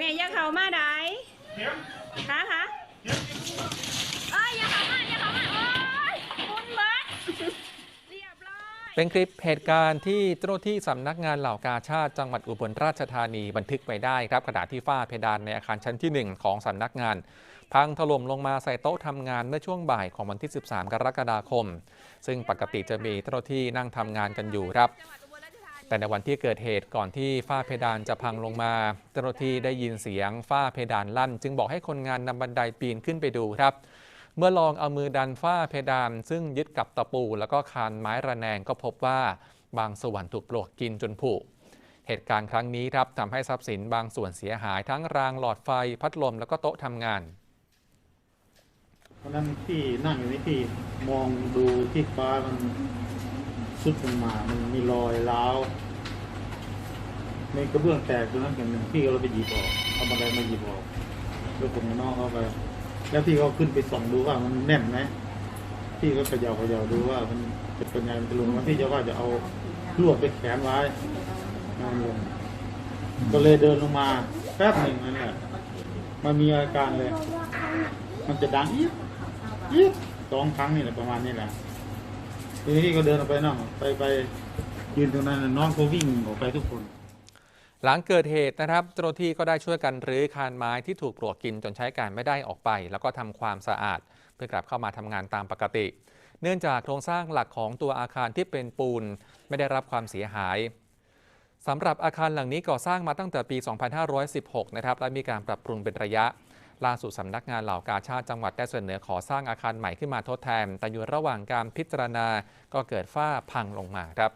แม่อย่าเข้ามาได้คะคะเอ้ยอย่าเข้ามาอย่าเข้ามาโอ้ยคุณเบิร์ดเรียบร้อยเป็นคลิปเหตุการณ์ที่เจ้าหน้าที่สำนักงานเหล่ากาชาติจังหวัดอุบลราชธานีบันทึกไว้ได้ครับขณะที่ฝ้าเพดานในอาคารชั้นที่ 1 ของสำนักงาน พังถล่มลงมาใส่โต๊ะทำงานเมื่อช่วงบ่ายของวันที่ 13 กรกฎาคม ซึ่งปกติจะมีเจ้าหน้าที่นั่งทำงานกันอยู่ครับ แต่ในวันที่เกิดเหตุก่อนที่ฝ้าเพดานจะพังลงมา เจ้าหน้าที่ได้ยินเสียงฝ้าเพดานลั่น จึงบอกให้คนงานนำบันไดปีนขึ้นไปดูครับ เมื่อลองเอามือดันฝ้าเพดาน ซึ่งยึดกับตะปู แล้วก็คานไม้ระแนงก็พบว่าบางส่วนถูกปลวกกินจนผุเหตุการณ์ครั้งนี้ครับทำให้ทรัพย์สินบางส่วนเสียหายทั้งรางหลอดไฟพัดลมแล้วก็โต๊ะทำงานเพราะนั้นที่นั่งอยู่นี่ที่มองดูที่ฟ้ามัน สุดลงมา มันมีรอยร้าวในกระเบื้องแตกตรงนั้นอย่างหนึ่งพี่ก็เราไปหยิบออกเอาบันไดมาหยิบออกแล้วผมกับน้องเข้าไป แล้วพี่ก็ขึ้นไปส่องดูว่ามันแน่นไหมพี่ก็เขย่าเขย่าดูว่ามันจะเป็นยังไงมันจะลงแล้วพี่จะว่าจะเอาลวดไปแขวนไว้นอนลงก็เลยเดินลงมาแป๊บหนึ่งนั่นแหละมันมีอาการเลย มันจะดังอี๊ดอี๊ดสองครั้งนี่แหละประมาณนี้แหละ ทีนี้ก็เดินออกไปน้องไปไปยืนตรงนั้นน้องก็วิ่งออกไปทุกคน หลังเกิดเหตุนะครับเจ้าหน้าที่ก็ได้ช่วยกันรื้อคานไม้ที่ถูกปลวกกินจนใช้การไม่ได้ออกไป แล้วก็ทำความสะอาด เพื่อกลับเข้ามาทำงานตามปกติ เนื่องจากโครงสร้างหลักของตัวอาคารที่เป็นปูนไม่ได้รับความเสียหายสำหรับอาคารหลังนี้ก่อสร้างมาตั้งแต่ปี 2516 นะครับ และมีการปรับปรุงเป็นระยะ ล่าสุดสำนักงานเหล่ากาชาติจังหวัดได้เสนอขอสร้างอาคารใหม่ขึ้นมาทดแทน แต่อยู่ระหว่างการพิจารณาก็เกิดฝ้าพังลงมาครับ